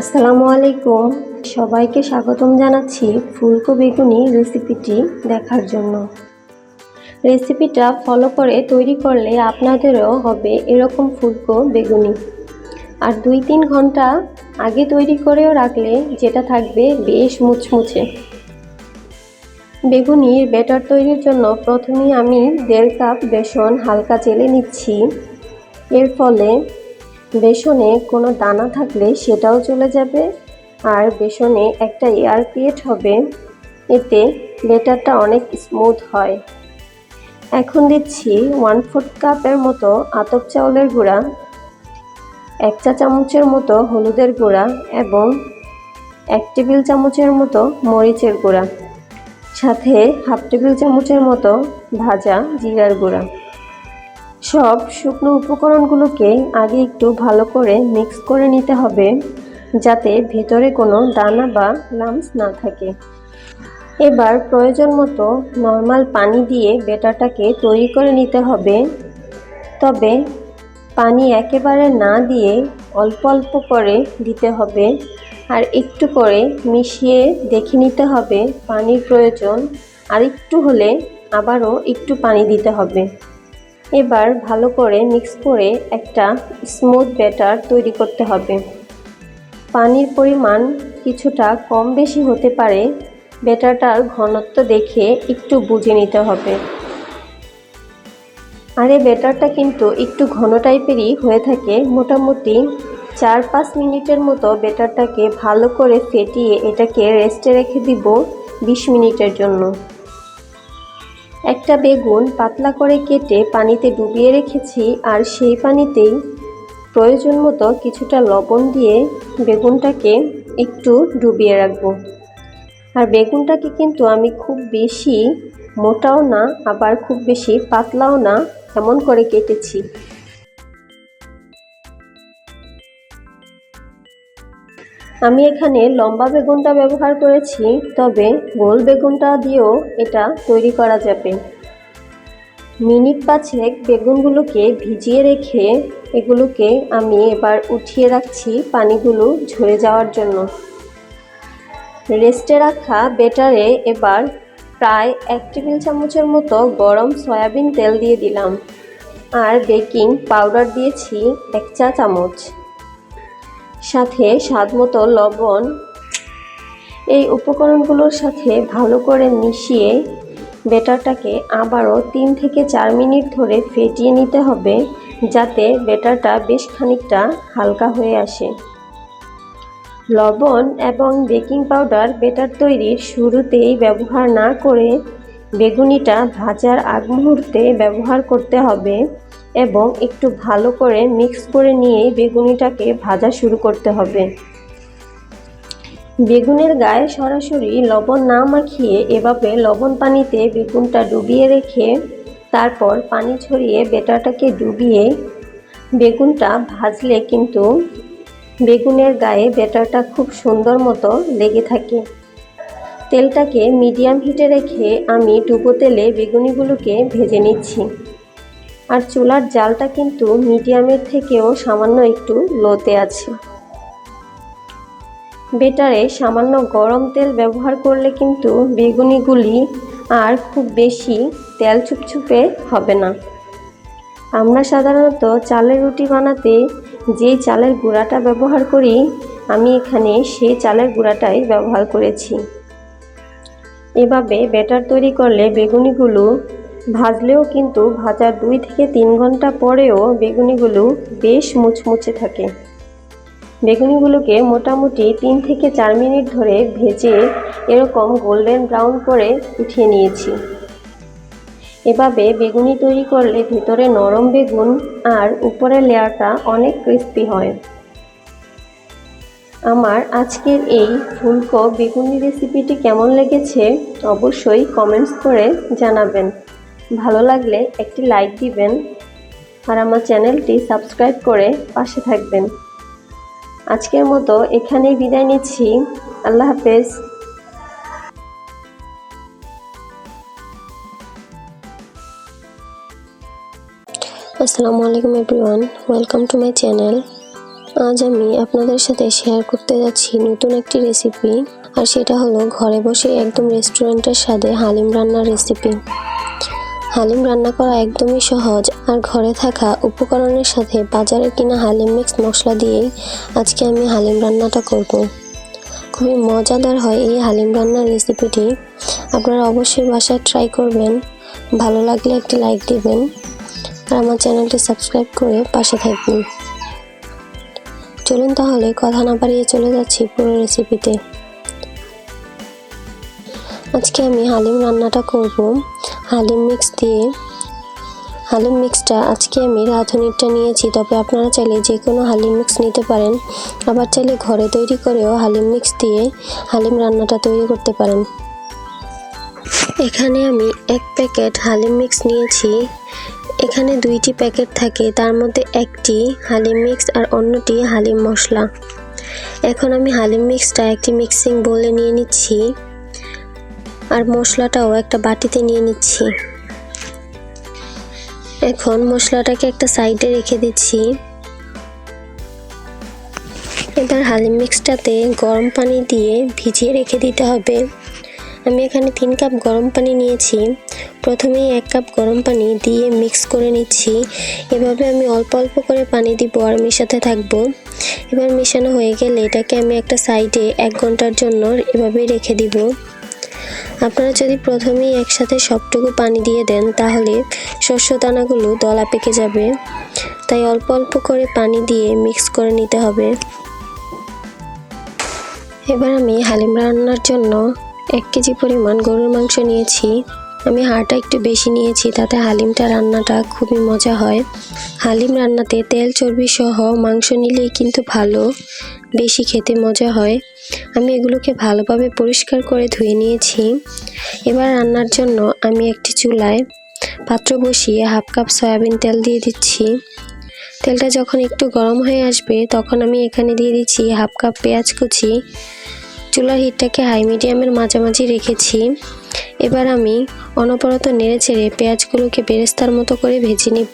আসসালামু আলাইকুম। সবাইকে স্বাগতম জানাচ্ছি ফুলকো বেগুনি রেসিপিটি দেখার জন্য। রেসিপিটা ফলো করে তৈরি করলে আপনাদেরও হবে এরকম ফুলকো বেগুনি। আর দুই তিন ঘণ্টা আগে তৈরি করেও রাখলে যেটা থাকবে বেশ মুচমুচে। বেগুনির ব্যাটার তৈরির জন্য প্রথমেই আমি দেড় কাপ বেসন হালকা চেলে নিচ্ছি। এর ফলে বেসনে কোনো দানা থাকলে সেটাও চলে যাবে। আর বেসনে একটা এয়ার ক্রিয়েট হবে। এতে লেটারটা অনেক স্মুথ হয়। এখন দিচ্ছি ওয়ান ফোর্থ কাপের মতো আতপ চাউলের গুঁড়া, এক চা চামচের মতো হলুদের গুঁড়া এবং এক টেবিল চামচের মতো মরিচের গুঁড়া, সাথে হাফ টেবিল চামচের মতো ভাজা জিরার গুঁড়া। সব শুকনো উপকরণগুলোকে আগে একটু ভালো করে মিক্স করে নিতে হবে, যাতে ভেতরে কোনো দানা বা লামস না থাকে। এবার প্রয়োজন মতো নর্মাল পানি দিয়ে বেটাটাকে তৈরি করে নিতে হবে। তবে পানি একেবারে না দিয়ে অল্প অল্প করে দিতে হবে আর একটু করে মিশিয়ে দেখে নিতে হবে পানির প্রয়োজন। আর একটু হলে আবারও একটু পানি দিতে হবে। এবার ভালো করে মিক্স করে একটা স্মুথ ব্যাটার তৈরি করতে হবে। পানির পরিমাণ কিছুটা কম বেশি হতে পারে, ব্যাটারটার ঘনত্ব দেখে একটু বুঝে নিতে হবে। আর এই ব্যাটারটা কিন্তু একটু ঘন টাইপেরই হয়ে থাকে, মোটামুটি চার পাঁচ মিনিটের মতো ব্যাটারটাকে ভালো করে ফেটিয়ে এটাকে রেস্টে রেখে দিব বিশ মিনিটের জন্য। একটা বেগুন পাতলা করে কেটে পানিতে ডুবিয়ে রেখেছি আর সেই পানিতেই প্রয়োজন মতো কিছুটা লবণ দিয়ে বেগুনটাকে একটু ডুবিয়ে রাখব। আর বেগুনটাকে কিন্তু আমি খুব বেশি মোটাও না, আবার খুব বেশি পাতলাও না, এমন করে কেটেছি। আমি এখানে লম্বা বেগুনটা ব্যবহার করেছি, তবে গোল বেগুনটা দিয়েও এটা তৈরি করা যাবে। মিনিট পাঁচেক বেগুনগুলোকে ভিজিয়ে রেখে এগুলোকে আমি এবার উঠিয়ে রাখছি পানিগুলো ঝরে যাওয়ার জন্য। রেস্টে রাখা বেটারে এবার প্রায় এক টেবিল চামচের মতো গরম সয়াবিন তেল দিয়ে দিলাম। আর বেকিং পাউডার দিয়েছি এক চা চামচ। সাথে স্বাদ মতো লবণ। এই উপকরণগুলোর সাথে ভালো করে মিশিয়ে বেটারটাকে আবারও তিন থেকে চার মিনিট ধরে ফেটিয়ে নিতে হবে, যাতে বেটারটা বেশ খানিকটা হালকা হয়ে আসে। লবণ এবং বেকিং পাউডার বেটার তৈরির শুরুতেই ব্যবহার না করে বেগুনিটা ভাজার আগ মুহূর্তে ব্যবহার করতে হবে এবং একটু ভালো করে মিক্স করে নিয়ে বেগুনিটাকে ভাজা শুরু করতে হবে। বেগুনের গায়ে সরাসরি লবণ না মাখিয়ে এভাবে লবণ পানিতে বেগুনটা ডুবিয়ে রেখে তারপর পানি ছড়িয়ে বেটাটাকে ডুবিয়ে বেগুনটা ভাজলে কিন্তু বেগুনের গায়ে বেটারটা খুব সুন্দর মতো লেগে থাকে। তেলটাকে মিডিয়াম হিটে রেখে আমি ডুবো তেলে বেগুনিগুলোকে ভেজে নিচ্ছি। আর চুলার জালটা কিন্তু মিডিয়ামের থেকেও সামান্য একটু লোতে আছে। বেটারে সামান্য গরম তেল ব্যবহার করলে কিন্তু বেগুনিগুলি আর খুব বেশি তেল ছুপছুপে হবে না। আমরা সাধারণত চালের রুটি বানাতে যে চালের গুঁড়াটা ব্যবহার করি, আমি এখানে সেই চালের গুঁড়াটাই ব্যবহার করেছি। এভাবে ব্যাটার তৈরি করলে বেগুনিগুলো ভাজলেও কিন্তু ভাজার দুই থেকে তিন ঘণ্টা পরেও বেগুনিগুলো বেশ মুচমুচে থাকে। বেগুনিগুলোকে মোটামুটি তিন থেকে চার মিনিট ধরে ভেজে এরকম গোল্ডেন ব্রাউন করে উঠিয়ে নিয়েছি। এভাবে বেগুনি তৈরি করলে ভিতরে নরম বেগুন আর উপরের লেয়ারটা অনেক ক্রিস্পি হয়। আমার আজকের এই ফুলকো বেগুনি রেসিপিটি কেমন লেগেছে অবশ্যই কমেন্টস করে জানাবেন। ভালো লাগলে একটি লাইক দিবেন আর আমার চ্যানেলটি সাবস্ক্রাইব করে পাশে থাকবেন। আজকের মতো এখানেই বিদায় নিচ্ছি। আল্লাহ হাফেজ। আসসালামু আলাইকুম everyone welcome to my channel আজ আমি আপনাদের সাথে শেয়ার করতে যাচ্ছি নতুন একটি রেসিপি আর সেটা হলো ঘরে বসে একদম রেস্টুরেন্টের স্বাদে হালিম রান্নার রেসিপি হালিম রান্না করা একদমই সহজ, আর ঘরে থাকা উপকরণের সাথে বাজারে কিনা হালিম মিক্স মশলা দিয়েই আজকে আমি হালিম রান্নাটা করব। খুবই মজাদার হয় এই হালিম রান্নার রেসিপিটি আপনারা অবশ্যই বাসায় ট্রাই করবেন, ভালো লাগলে একটি লাইক দিবেন, আর আমার চ্যানেলটি সাবস্ক্রাইব করে পাশে থাকবেন। চলুন তাহলে, কথা না বাড়িয়ে চলে যাচ্ছি পুরো রেসিপিতে আজকে আমি হালিম রান্নাটা করব। হালিম মিক্স দিয়ে। হালিম মিক্সটা আজকে আমি রাঁধুনিটা নিয়েছি, তবে আপনারা চাইলে যে কোনো হালিম মিক্স নিতে পারেন। আবার চাইলে ঘরে তৈরি করেও হালিম মিক্স দিয়ে হালিম রান্নাটা তৈরি করতে পারেন। এখানে আমি এক প্যাকেট হালিম মিক্স নিয়েছি। এখানে দুইটি প্যাকেট থাকে, তার মধ্যে একটি হালিম মিক্স আর অন্যটি হালিম মশলা। এখন আমি হালিম মিক্সটা একটি মিক্সিং বলে নিয়ে নিচ্ছি আর মশলাটাও একটা বাটিতে নিয়ে নিচ্ছি। এখন মশলাটাকে একটা সাইডে রেখে দিচ্ছি। এবার হালিম মিক্সটাতে গরম পানি দিয়ে ভিজিয়ে রেখে দিতে হবে। আমি এখানে তিন কাপ গরম পানি নিয়েছি। প্রথমেই এক কাপ গরম পানি দিয়ে মিক্স করে নিচ্ছি। এভাবে আমি অল্প অল্প করে পানি দিব আর মেশাতে থাকব। এবার মেশানো হয়ে গেলে এটাকে আমি একটা সাইডে এক ঘণ্টার জন্য এভাবেই রেখে দিব। আপনারা যদি প্রথমেই একসাথে সবটুকু পানি দিয়ে দেন, তাহলে শস্য দানাগুলো দলা পেকে যাবে। তাই অল্প অল্প করে পানি দিয়ে মিক্স করে নিতে হবে। এবার আমি হালিম রান্নার জন্য এক কেজি পরিমাণ গরুর মাংস নিয়েছি। আমি হাড়টা একটু বেশি নিয়েছি, তাতে হালিমটা রান্নাটা খুবই মজা হয়। হালিম রান্নাতে তেল চর্বি সহ মাংস নিলেই কিন্তু ভালো, বেশি খেতে মজা হয়। আমি এগুলোকে ভালোভাবে পরিষ্কার করে ধুয়ে নিয়েছি। এবার রান্নার জন্য আমি একটি চুলায় পাত্র বসিয়ে হাফ কাপ সয়াবিন তেল দিয়ে দিচ্ছি। তেলটা যখন একটু গরম হয়ে আসবে, তখন আমি এখানে দিয়ে দিচ্ছি হাফ কাপ পেঁয়াজ কুচি চুলার হিটটাকে হাই মিডিয়ামের মাঝামাঝি রেখেছি। এবার আমি অনবরত নেড়ে ছেড়ে পেঁয়াজগুলোকে বেরেস্তার মতো করে ভেজে নিব।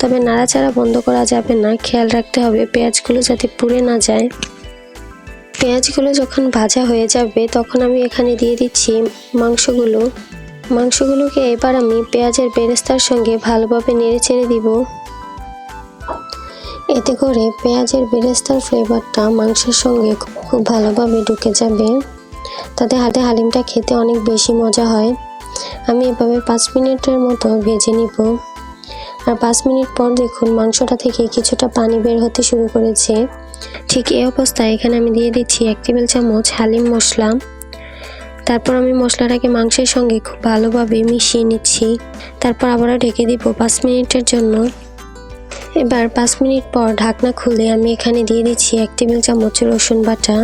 তবে নাড়াচাড়া বন্ধ করা যাবে না, খেয়াল রাখতে হবে পেঁয়াজগুলো যাতে পুড়ে না যায়। পেঁয়াজগুলো যখন ভাজা হয়ে যাবে, তখন আমি এখানে দিয়ে দিচ্ছি মাংসগুলো। মাংসগুলোকে এবার আমি পেঁয়াজের বেরেস্তার সঙ্গে ভালোভাবে নেড়ে ছেড়ে দিব। এতে করে পেঁয়াজের বেরেস্তার ফ্লেভারটা মাংসের সঙ্গে খুব ভালোভাবে ঢুকে যাবে। তাতে হাতে হালিমটা খেতে অনেক বেশি মজা হয়। আমি এভাবে পাঁচ মিনিটের মতো ভেজে নিব। আর পাঁচ মিনিট পর দেখুন মাংসটা থেকে কিছুটা পানি বের হতে শুরু করেছে। ঠিক এই অবস্থায় এখানে আমি দিয়ে দিচ্ছি এক টেবিল চামচ হালিম মশলা। তারপর আমি মশলাটাকে মাংসের সঙ্গে খুব ভালোভাবে মিশিয়ে নিচ্ছি। তারপর আবারও ঢেকে দিব পাঁচ মিনিটের জন্য। এবার পাঁচ মিনিট পর ঢাকনা খুলে আমি এখানে দিয়ে দিচ্ছি এক টেবিল চামচ রসুন বাটা।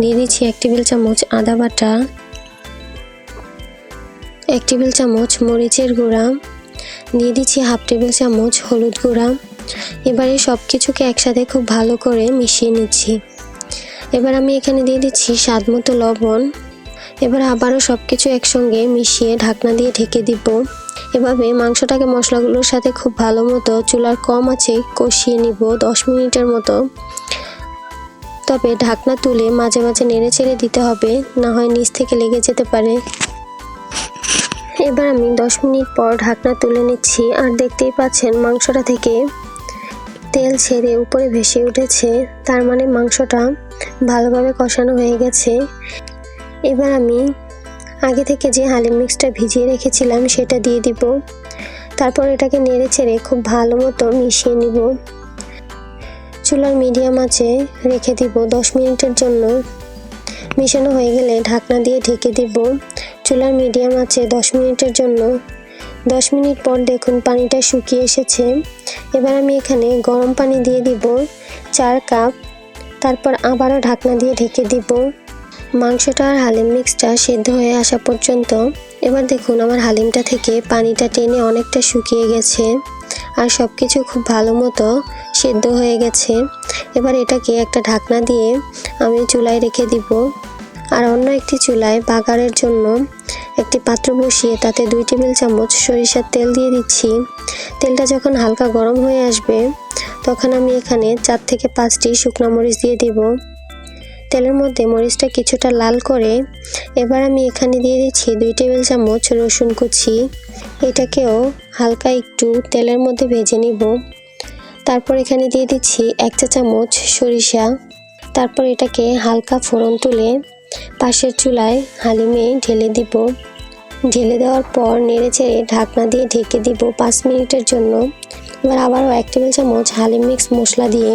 দিয়ে দিচ্ছি এক টেবিল চামচ আদা বাটা। এক টেবিল চামচ মরিচের গুঁড়া। দিয়ে দিচ্ছি হাফ টেবিল চামচ হলুদ গুঁড়া। এবারে সব কিছুকে একসাথে খুব ভালো করে মিশিয়ে নিচ্ছি। এবার আমি এখানে দিয়ে দিচ্ছি স্বাদ মতো লবণ। এবার আবারও সব কিছু একসঙ্গে মিশিয়ে ঢাকনা দিয়ে ঢেকে দিব। এভাবে মাংসটাকে মশলাগুলোর সাথে খুব ভালো মতো চুলার কম আছে, কষিয়ে নিব দশ মিনিটের মতো। তবে ঢাকনা তুলে মাঝে মাঝে নেড়ে ছেড়ে দিতে হবে, না হয় নিচ থেকে লেগে যেতে পারে। এবার আমি দশ মিনিট পর ঢাকনা তুলে নিচ্ছি, আর দেখতেই পাচ্ছেন মাংসটা থেকে তেল ছেড়ে উপরে ভেসে উঠেছে, তার মানে মাংসটা ভালোভাবে কষানো হয়ে গেছে। এবার আমি আগে থেকে যে হালিম মিক্সটা ভিজিয়ে রেখেছিলাম সেটা দিয়ে দিব। তারপর এটাকে নেড়ে ছেড়ে খুব ভালো মতো মিশিয়ে নিব। চুলার মিডিয়াম আছে, রেখে দিব দশ মিনিটের জন্য। মিশানো হয়ে গেলে ঢাকনা দিয়ে ঢেকে দিব। চুলার মিডিয়াম আছে দশ মিনিটের জন্য। দশ মিনিট পর দেখুন পানিটা শুকিয়ে এসেছে। এবার আমি এখানে গরম পানি দিয়ে দিব চার কাপ। তারপর আবারও ঢাকনা দিয়ে ঢেকে দিব। মাংসটা আর হালিম মিক্সটা সেদ্ধ হয়ে আসা পর্যন্ত, এবার দেখুন আমার হালিমটা থেকে পানিটা টেনে অনেকটা শুকিয়ে গেছে আর সব কিছু খুব ভালো মতো সেদ্ধ হয়ে গেছে। এবার এটাকে একটা ঢাকনা দিয়ে আমি চুলায় রেখে দিব। আর অন্য একটি চুলায় বাগারের জন্য একটি পাত্র বসিয়ে তাতে দুই টেবিল চামচ সরিষার তেল দিয়ে দিচ্ছি। তেলটা যখন হালকা গরম হয়ে আসবে, তখন আমি এখানে চার থেকে পাঁচটি শুকনো মরিচ দিয়ে দিব। তেলের মধ্যে মরিচটা কিছুটা লাল করে এবার আমি এখানে দিয়ে দিচ্ছি দুই টেবিল চামচ রসুন কুচি। এটাকেও হালকা একটু তেলের মধ্যে ভেজে নিব। তারপর এখানে দিয়ে দিচ্ছি এক চা চামচ সরিষা। তারপর এটাকে হালকা ফোড়ন তুলে পাশের চুলায় হালিমে ঢেলে দিব। ঢেলে দেওয়ার পর নেড়ে ঢাকনা দিয়ে ঢেকে দিব পাঁচ মিনিটের জন্য। এবার আবারও এক টেবিল চামচ হালিম মিক্স মশলা দিয়ে।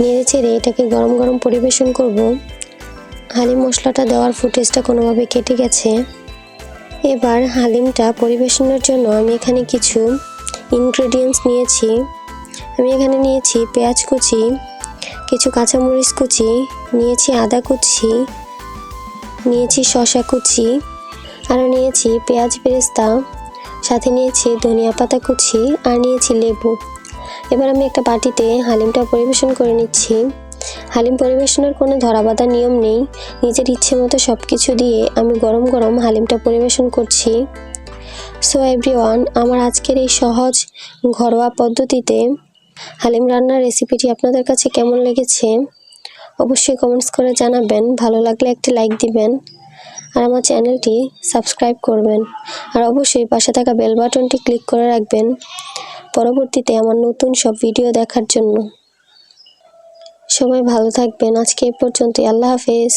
নেড়ে চেড়ে এটাকে গরম গরম পরিবেশন করব। হালিম মশলাটা দেওয়ার ফুটেজটা কোনোভাবে কেটে গেছে। এবার হালিমটা পরিবেশনের জন্য আমি এখানে কিছু ইনগ্রেডিয়েন্টস নিয়েছি। আমি এখানে নিয়েছি পেঁয়াজ কুচি, কিছু কাঁচামরিচ কুচি, নিয়েছি আদা কুচি, নিয়েছি শশা কুচি, আরও নিয়েছি পেঁয়াজ বেরেস্তা সাথে নিয়েছি ধনিয়া পাতা কুচি আর নিয়েছি লেবু। এবার আমি একটা বাটিতে হালিমটা পরিবেশন করে নিচ্ছি। হালিম পরিবেশনের কোনো ধরাবাধা নিয়ম নেই। নিজের ইচ্ছে মতো সব কিছু দিয়ে আমি গরম গরম হালিমটা পরিবেশন করছি। সো এভরিওয়ান আমার আজকের এই সহজ, ঘরোয়া পদ্ধতিতে হালিম রান্নার রেসিপিটি আপনাদের কাছে কেমন লেগেছে? অবশ্যই কমেন্টস করে জানাবেন। ভালো লাগলে একটি লাইক দিবেন। আর আমার চ্যানেলটি সাবস্ক্রাইব করবেন। আর অবশ্যই পাশে থাকা বেল বাটনটি ক্লিক করে রাখবেন পরবর্তীতে আমার নতুন সব ভিডিও দেখার জন্য। সবাই ভালো থাকবেন। আজকে এ পর্যন্তই। আল্লাহ হাফেজ।